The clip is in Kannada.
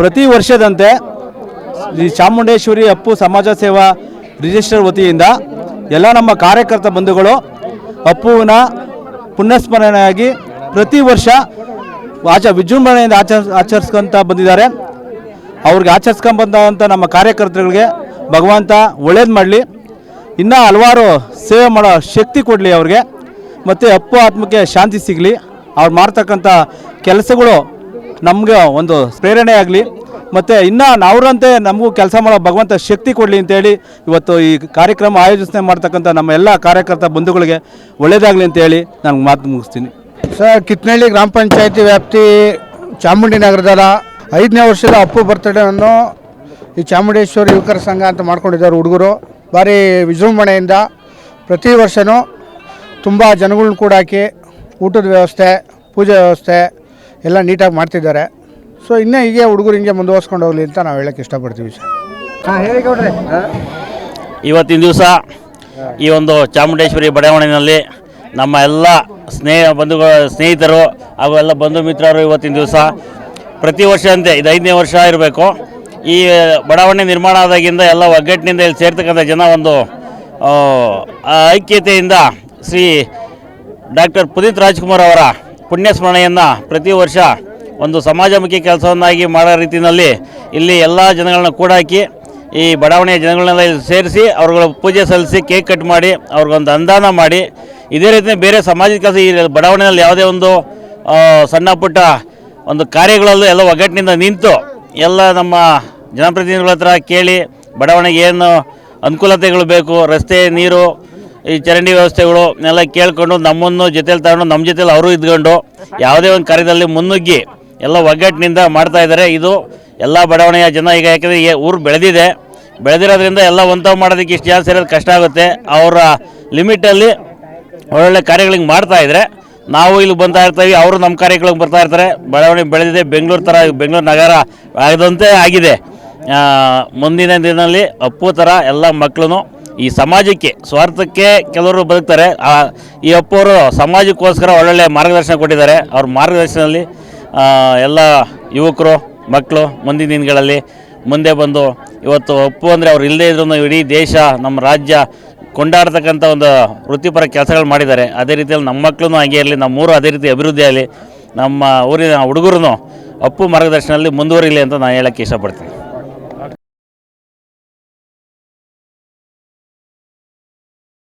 ಪ್ರತಿ ವರ್ಷದಂತೆ ಈ ಚಾಮುಂಡೇಶ್ವರಿ ಅಪ್ಪು ಸಮಾಜ ಸೇವಾ ರಿಜಿಸ್ಟರ್ ವತಿಯಿಂದ ಎಲ್ಲ ನಮ್ಮ ಕಾರ್ಯಕರ್ತ ಬಂಧುಗಳು ಅಪ್ಪುವಿನ ಪುಣ್ಯಸ್ಮರಣೆಯಾಗಿ ಪ್ರತಿ ವರ್ಷ ಆಚ ವಿಜೃಂಭಣೆಯಿಂದ ಆಚರ್ ಆಚರಿಸ್ಕೊಂತ ಬಂದಿದ್ದಾರೆ. ಅವ್ರಿಗೆ ಆಚರಿಸ್ಕೊಂಬಂದಂಥ ನಮ್ಮ ಕಾರ್ಯಕರ್ತರಿಗೆ ಭಗವಂತ ಒಳ್ಳೇದು ಮಾಡಲಿ. ಇನ್ನೂ ಹಲವಾರು ಸೇವೆ ಮಾಡೋ ಶಕ್ತಿ ಕೊಡಲಿ ಅವ್ರಿಗೆ. ಮತ್ತು ಅಪ್ಪು ಆತ್ಮಕ್ಕೆ ಶಾಂತಿ ಸಿಗಲಿ. ಅವ್ರು ಮಾಡ್ತಕ್ಕಂಥ ಕೆಲಸಗಳು ನಮಗೆ ಒಂದು ಪ್ರೇರಣೆ ಆಗಲಿ. ಮತ್ತು ಇನ್ನು ನಾವ್ರಂತೆ ನಮಗೂ ಕೆಲಸ ಮಾಡೋ ಭಗವಂತ ಶಕ್ತಿ ಕೊಡಲಿ ಅಂತೇಳಿ ಇವತ್ತು ಈ ಕಾರ್ಯಕ್ರಮ ಆಯೋಜನೆ ಮಾಡ್ತಕ್ಕಂಥ ನಮ್ಮ ಎಲ್ಲ ಕಾರ್ಯಕರ್ತ ಬಂಧುಗಳಿಗೆ ಒಳ್ಳೆಯದಾಗಲಿ ಅಂತೇಳಿ ನಾನು ಮಾತು ಮುಗಿಸ್ತೀನಿ. ಸರ್, ಕಿತ್ನಳ್ಳಿ ಗ್ರಾಮ ಪಂಚಾಯತಿ ವ್ಯಾಪ್ತಿ ಚಾಮುಂಡಿ ನಗರದ ಐದನೇ ವರ್ಷದ ಅಪ್ಪು ಬರ್ತಡೇವನ್ನು ಈ ಚಾಮುಂಡೇಶ್ವರಿ ಯುವಕರ ಸಂಘ ಅಂತ ಮಾಡ್ಕೊಂಡಿದ್ದಾರೆ ಹುಡುಗರು. ಭಾರಿ ವಿಜೃಂಭಣೆಯಿಂದ ಪ್ರತಿ ವರ್ಷವೂ ತುಂಬ ಜನಗಳನ್ನ ಕೂಡ ಹಾಕಿ ಊಟದ ವ್ಯವಸ್ಥೆ, ಪೂಜೆ ವ್ಯವಸ್ಥೆ ಎಲ್ಲ ನೀಟಾಗಿ ಮಾಡ್ತಿದ್ದಾರೆ. ಸೊ ಇನ್ನೂ ಹೀಗೆ ಹುಡುಗರು ಹಿಂಗೆ ಮುಂದುವರ್ಸ್ಕೊಂಡು ಹೋಗಲಿ ಅಂತ ನಾವು ಹೇಳಕ್ಕೆ ಇಷ್ಟಪಡ್ತೀವಿ ಸರ್. ಇವತ್ತಿನ ದಿವಸ ಈ ಒಂದು ಚಾಮುಂಡೇಶ್ವರಿ ಬಡಾವಣೆಯಲ್ಲಿ ನಮ್ಮ ಎಲ್ಲ ಸ್ನೇಹ ಬಂಧುಗಳ ಸ್ನೇಹಿತರು ಹಾಗೂ ಎಲ್ಲ ಬಂಧು ಮಿತ್ರರು ಇವತ್ತಿನ ದಿವಸ ಪ್ರತಿ ವರ್ಷ ಅಂತೆ ಇದು ಐದನೇ ವರ್ಷ ಇರಬೇಕು. ಈ ಬಡಾವಣೆ ನಿರ್ಮಾಣ ಆದಾಗಿಂದ ಎಲ್ಲ ಒಗ್ಗಟ್ಟಿನಿಂದ ಇಲ್ಲಿ ಸೇರ್ತಕ್ಕಂಥ ಜನ ಒಂದು ಐಕ್ಯತೆಯಿಂದ ಶ್ರೀ ಡಾಕ್ಟರ್ ಪುನೀತ್ ರಾಜ್ಕುಮಾರ್ ಅವರ ಪುಣ್ಯ ಸ್ಮರಣೆಯನ್ನು ಪ್ರತಿ ವರ್ಷ ಒಂದು ಸಮಾಜಮುಖಿ ಕೆಲಸವನ್ನಾಗಿ ಮಾಡೋ ರೀತಿಯಲ್ಲಿ ಇಲ್ಲಿ ಎಲ್ಲ ಜನಗಳನ್ನ ಕೂಡಾಕಿ ಈ ಬಡಾವಣೆಯ ಜನಗಳನ್ನೆಲ್ಲ ಸೇರಿಸಿ ಅವ್ರುಗಳ ಪೂಜೆ ಸಲ್ಲಿಸಿ ಕೇಕ್ ಕಟ್ ಮಾಡಿ ಅವ್ರಿಗೊಂದು ಅಂದಾನ ಮಾಡಿ ಇದೇ ರೀತಿ ಬೇರೆ ಸಮಾಜದ ಕೆಲಸ ಈ ಬಡಾವಣೆಯಲ್ಲಿ ಯಾವುದೇ ಒಂದು ಸಣ್ಣ ಪುಟ್ಟ ಒಂದು ಕಾರ್ಯಗಳಲ್ಲೂ ಎಲ್ಲ ಒಗ್ಗಟ್ಟಿನಿಂದ ನಿಂತು ಎಲ್ಲ ನಮ್ಮ ಜನಪ್ರತಿನಿಧಿಗಳ ಹತ್ರ ಕೇಳಿ ಬಡಾವಣೆಗೆ ಏನು ಅನುಕೂಲತೆಗಳು ಬೇಕು, ರಸ್ತೆ, ನೀರು ಈ ಚರಂಡಿ ವ್ಯವಸ್ಥೆಗಳು ಎಲ್ಲ ಕೇಳಿಕೊಂಡು ನಮ್ಮನ್ನು ಜೊತೆಲಿ ತಗೊಂಡು ನಮ್ಮ ಜೊತೆಲಿ ಅವರು ಇದ್ಕೊಂಡು ಯಾವುದೇ ಒಂದು ಕಾರ್ಯದಲ್ಲಿ ಮುನ್ನುಗ್ಗಿ ಎಲ್ಲ ಒಗ್ಗಟ್ಟಿನಿಂದ ಮಾಡ್ತಾ ಇದ್ದಾರೆ. ಇದು ಎಲ್ಲ ಬಡಾವಣೆಯ ಜನ ಈಗ ಯಾಕಂದರೆ ಊರು ಬೆಳೆದಿದೆ. ಬೆಳೆದಿರೋದ್ರಿಂದ ಎಲ್ಲ ಒಂತಾವ್ ಮಾಡೋದಕ್ಕೆ ಇಷ್ಟು ಜನ ಸೇರೋದು ಕಷ್ಟ ಆಗುತ್ತೆ. ಅವರ ಲಿಮಿಟಲ್ಲಿ ಒಳ್ಳೊಳ್ಳೆ ಕಾರ್ಯಗಳಿಗೆ ಮಾಡ್ತಾ ಇದ್ದರೆ ನಾವು ಇಲ್ಲಿ ಬಂತಾ ಇರ್ತೀವಿ, ಅವರು ನಮ್ಮ ಕಾರ್ಯಗಳಿಗೆ ಬರ್ತಾ ಇರ್ತಾರೆ. ಬಡಾವಣೆ ಬೆಳೆದಿದೆ, ಬೆಂಗಳೂರು ಥರ ಬೆಂಗಳೂರು ನಗರ ಆಗದಂತೆ ಆಗಿದೆ. ಮುಂದಿನ ದಿನದಲ್ಲಿ ಅಪ್ಪು ಥರ ಎಲ್ಲ ಮಕ್ಕಳು ಈ ಸಮಾಜಕ್ಕೆ, ಸ್ವಾರ್ಥಕ್ಕೆ ಕೆಲವರು ಬದುಕ್ತಾರೆ. ಈ ಅಪ್ಪವರು ಸಮಾಜಕ್ಕೋಸ್ಕರ ಒಳ್ಳೊಳ್ಳೆ ಮಾರ್ಗದರ್ಶನ ಕೊಟ್ಟಿದ್ದಾರೆ. ಅವ್ರ ಮಾರ್ಗದರ್ಶನದಲ್ಲಿ ಎಲ್ಲ ಯುವಕರು, ಮಕ್ಕಳು ಮುಂದಿನ ದಿನಗಳಲ್ಲಿ ಮುಂದೆ ಬಂದು ಇವತ್ತು ಅಪ್ಪು ಅಂದರೆ ಅವ್ರು ಇಲ್ಲದೇ ಇದ್ರೂ ಇಡೀ ದೇಶ, ನಮ್ಮ ರಾಜ್ಯ ಕೊಂಡಾಡ್ತಕ್ಕಂಥ ಒಂದು ವೃತ್ತಿಪರ ಕೆಲಸಗಳು ಮಾಡಿದ್ದಾರೆ. ಅದೇ ರೀತಿಯಲ್ಲಿ ನಮ್ಮ ಮಕ್ಕಳು ಹಾಗೆ ಇರಲಿ ನಮ್ಮ ಊರು ಅದೇ ರೀತಿ ಅಭಿವೃದ್ಧಿ ಆಗಲಿ, ನಮ್ಮ ಊರಿನ ಹುಡುಗರು ಅಪ್ಪು ಮಾರ್ಗದರ್ಶನದಲ್ಲಿ ಮುಂದುವರಿಲಿ ಅಂತ ನಾನು ಹೇಳೋಕ್ಕೆ ಇಷ್ಟಪಡ್ತೀನಿ.